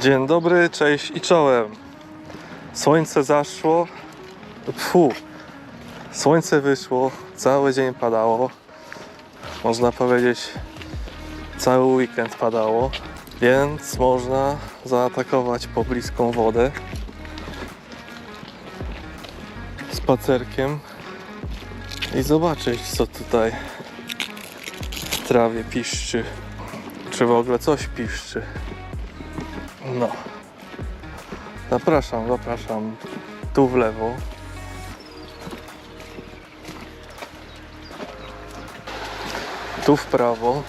Dzień dobry, cześć i czołem. Słońce zaszło. Fu. Słońce wyszło, cały dzień padało. Można powiedzieć, cały weekend padało, więc można zaatakować pobliską wodę spacerkiem i zobaczyć, co tutaj w trawie piszczy. Czy w ogóle coś piszczy. No. Zapraszam, zapraszam. Tu w lewo. Tu w prawo.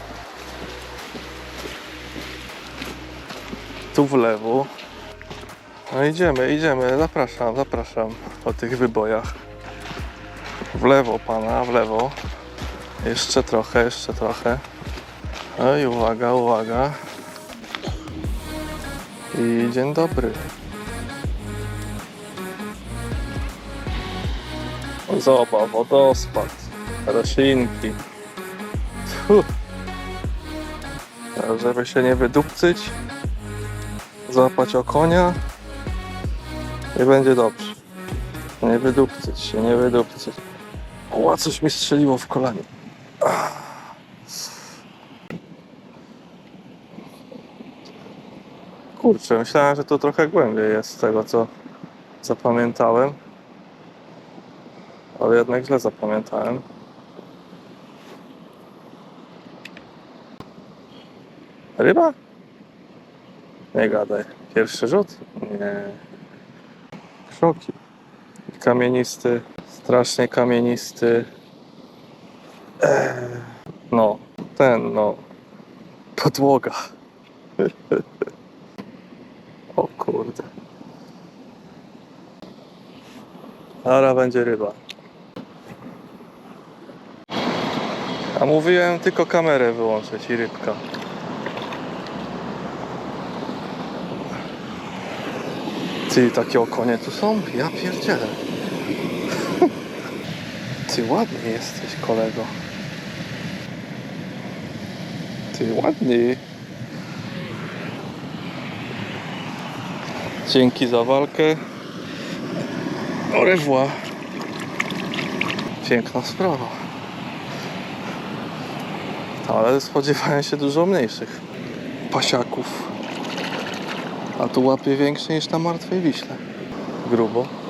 Tu w lewo. No idziemy, idziemy. Zapraszam, zapraszam po tych wybojach. W lewo pana, w lewo. Jeszcze trochę, jeszcze trochę. Oj, uwaga, uwaga. I dzień dobry. Zobacz, wodospad, roślinki. Żeby się nie wydupcyć, złapać o konia i będzie dobrze. Nie wydupcyć się, nie wydupcyć. O, coś mi strzeliło w kolanie. Kurczę, myślałem, że to trochę głębiej jest z tego, co zapamiętałem. Ale jednak źle zapamiętałem. Ryba? Nie gadaj. Pierwszy rzut? Nie. Krzoki. Kamienisty. Strasznie kamienisty. Eee, no, ten, no. Podłoga. Kurde. Ara będzie ryba. A mówiłem tylko kamerę wyłączyć i rybka. Ty, takie okonie tu są? Ja pierdzielę. Ty ładny jesteś, kolego. Ty ładny. Dzięki za walkę. Au. Piękna sprawa. Ale spodziewałem się dużo mniejszych pasiaków. A tu łapie większe niż na Martwej Wiśle. Grubo.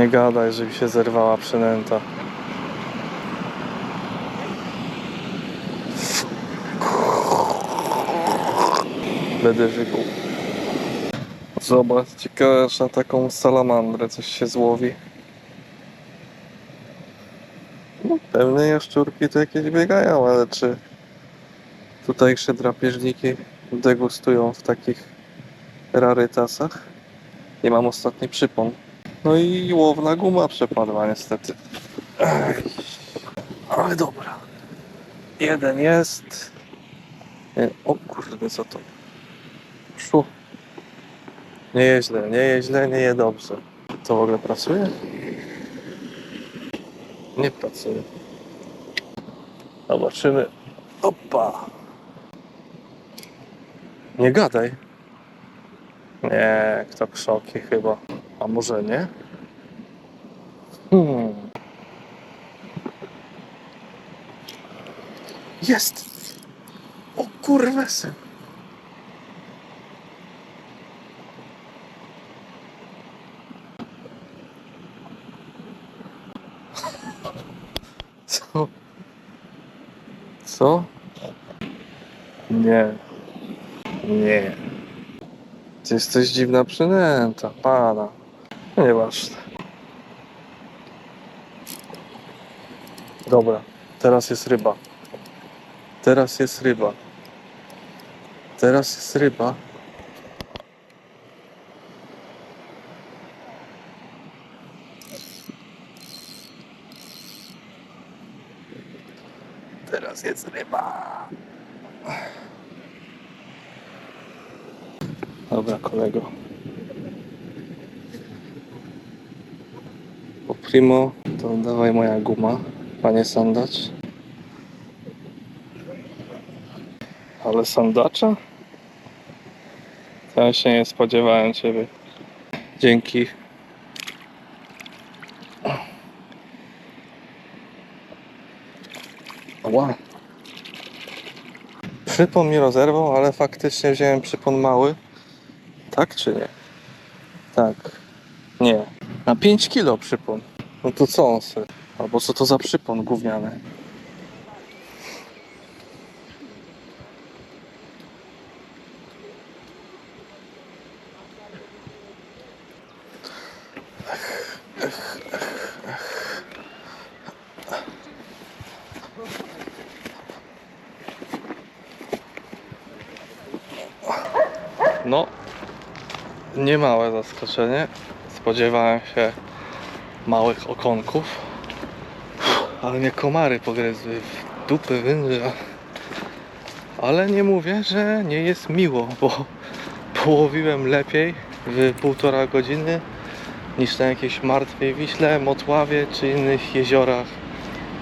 Nie gadaj, że mi się zerwała przynęta. Będę wykuł. Zobacz, ciekawe, że na taką salamandrę coś się złowi. No, pewne jaszczurki to jakieś biegają, ale czy tutejsze drapieżniki degustują w takich rarytasach? Nie mam ostatni przypon. No i łowna guma przepadła niestety. Ale dobra. Jeden jest. O kurde, co to? Szło. Nie jest źle, nie jest źle, nie jest dobrze. To w ogóle pracuje? Nie pracuje. Zobaczymy. Opa! Nie gadaj. Nie, kto krzoki chyba. A może nie? Hmm. Jest! O kurwesy! Co? Co? Nie. Nie. To jest coś dziwna przynęta, pana. No Nieważne. Dobra, teraz jest ryba. Teraz jest ryba. Teraz jest ryba. Teraz jest ryba. Dobra, kolego. Primo, to dawaj moja guma, panie sandacz. Ale sandacza? Ja się nie spodziewałem ciebie. Dzięki. Ła. Przypon mi rozerwał, ale faktycznie wziąłem przypon mały. Tak czy nie? Tak. Nie. Na 5 kilo przypon. No to co on se? Albo co to za przypon gówniany? No, niemałe zaskoczenie. Spodziewałem się małych okonków, ale mnie komary pogryzły w dupy węża. Ale nie mówię, że nie jest miło, bo połowiłem lepiej w półtora godziny niż na jakiejś martwej Wiśle, Motławie czy innych jeziorach,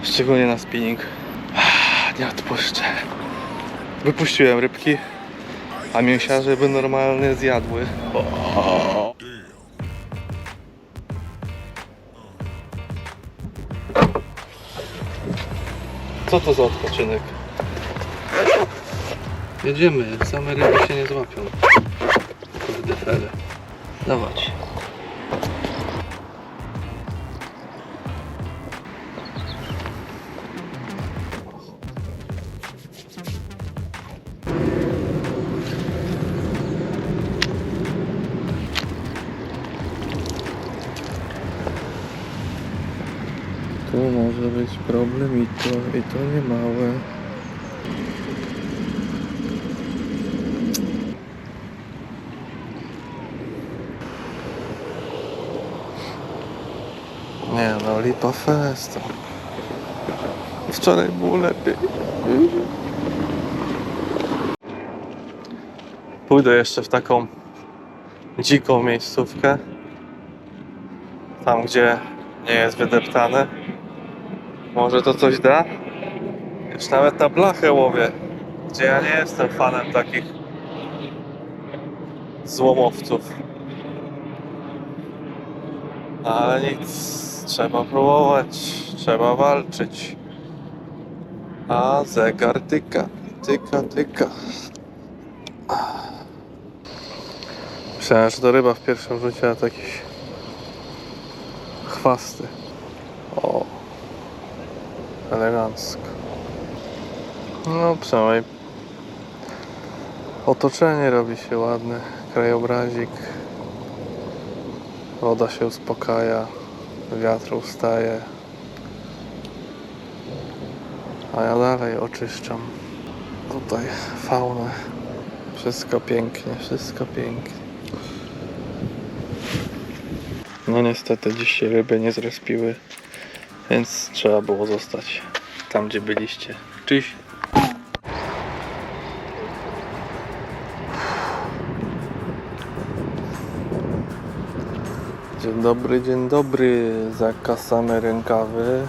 szczególnie na spinning. Ah, Nie odpuszczę. Wypuściłem rybki, a mięsiarze by normalnie zjadły. Co to za odpoczynek? Jedziemy, same ryby się nie złapią. Kurde fele. Dawać. Tu może być problem i to, i to nie małe. Nie no, lipa festa. Wczoraj było lepiej. Pójdę jeszcze w taką dziką miejscówkę. Tam, gdzie nie jest wydeptane. Może to coś da? Już nawet na blachę łowię. Gdzie ja nie jestem fanem takich złomowców. Ale nic, trzeba próbować, trzeba walczyć. A zegar tyka, tyka, tyka. Myślałem, że to ryba w pierwszym rzucie, a to jakiś chwasty. O, elegancko. No przynajmniej otoczenie robi się ładne, krajobrazik. Woda się uspokaja, wiatr ustaje. A ja dalej oczyszczam tutaj faunę. Wszystko pięknie, wszystko pięknie. No niestety dziś się ryby nie zrespiły, więc trzeba było zostać tam, gdzie byliście. Cześć! Dzień dobry, dzień dobry. Zakasamy rękawy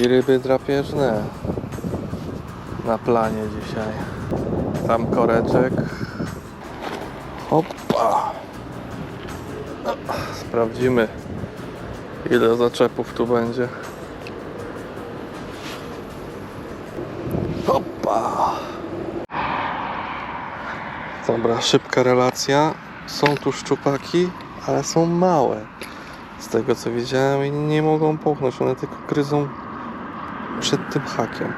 i ryby drapieżne na planie dzisiaj. Tam koreczek. Opa! Sprawdzimy, ile zaczepów tu będzie. Opa! Dobra, szybka relacja. Są tu szczupaki, ale są małe. Z tego co widziałem i nie mogą połknąć, one tylko gryzą przed tym hakiem.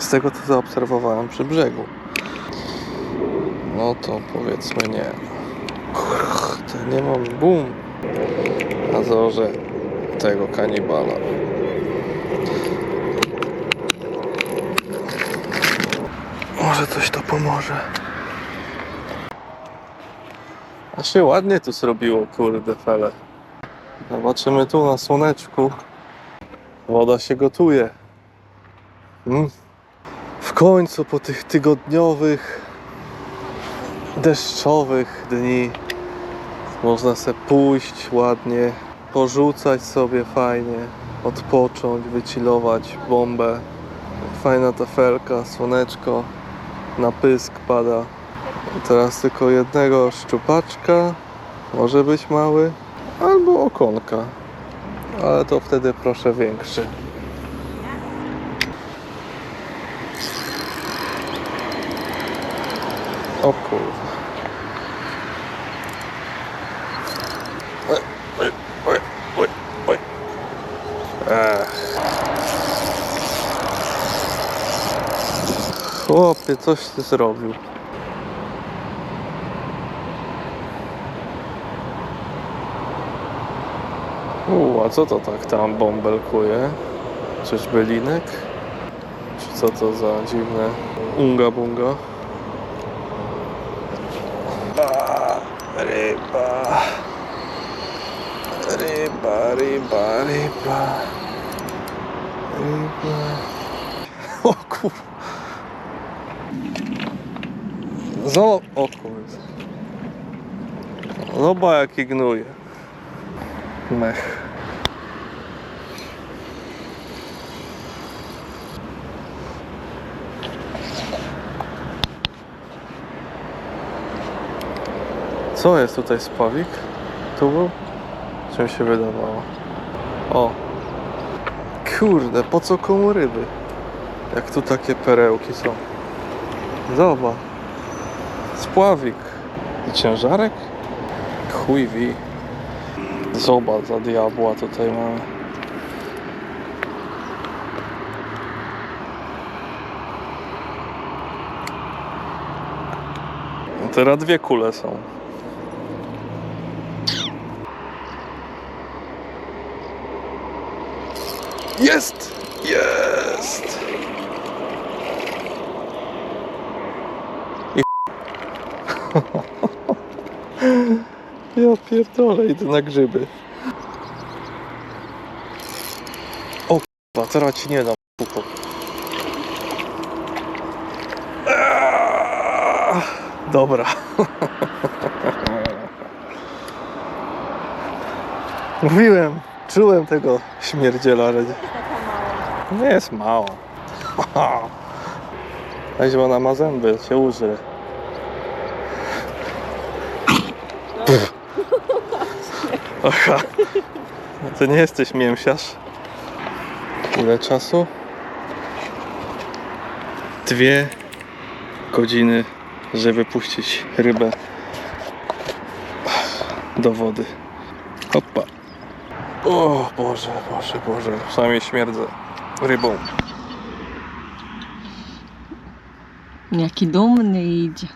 Z tego co zaobserwowałem przy brzegu. No to powiedzmy nie. Kurde, nie mam bum. A założę tego kanibala. Może coś to pomoże. A się ładnie tu zrobiło, kurde fele. Zobaczymy tu na słoneczku. Woda się gotuje. Mm. W końcu po tych tygodniowych, deszczowych dni można se pójść ładnie porzucać sobie fajnie, odpocząć, wychillować bombę. Fajna tafelka, słoneczko, na pysk pada. I teraz tylko jednego szczupaczka, może być mały, albo okonka. Ale to wtedy proszę większy. O kurwa. Chłopie, coś ty zrobił. U, a co to tak tam bąbelkuje? Czyżby linek? Czy co to za dziwne unga bunga? Ryba, ryba, ryba, ryba, ryba, ryba. O kur... Zo... O. Zobacz jaki gnuje. Mech. Co jest tutaj spawik? Tu był? Czy mi się wydawało? O! Kurde, po co komu ryby? Jak tu takie perełki są. Zobacz. Spławik. I ciężarek? Chuj wi. Zobacz za diabła tutaj mamy. Teraz dwie kule są. Jest! Jest! Ja pierdolę, idę na grzyby. O k***a, teraz ci nie dam. Eee, Dobra. Mówiłem, czułem tego śmierdziela, że nie jest mało. Weź, ona ma zęby, się uży. Aha. No to nie jesteś mięsiarz. Ile czasu? Dwie godziny, żeby puścić rybę do wody. Hoppa. O Boże, Boże, Boże. Przynajmniej śmierdzę rybą. Jaki dumny idzie.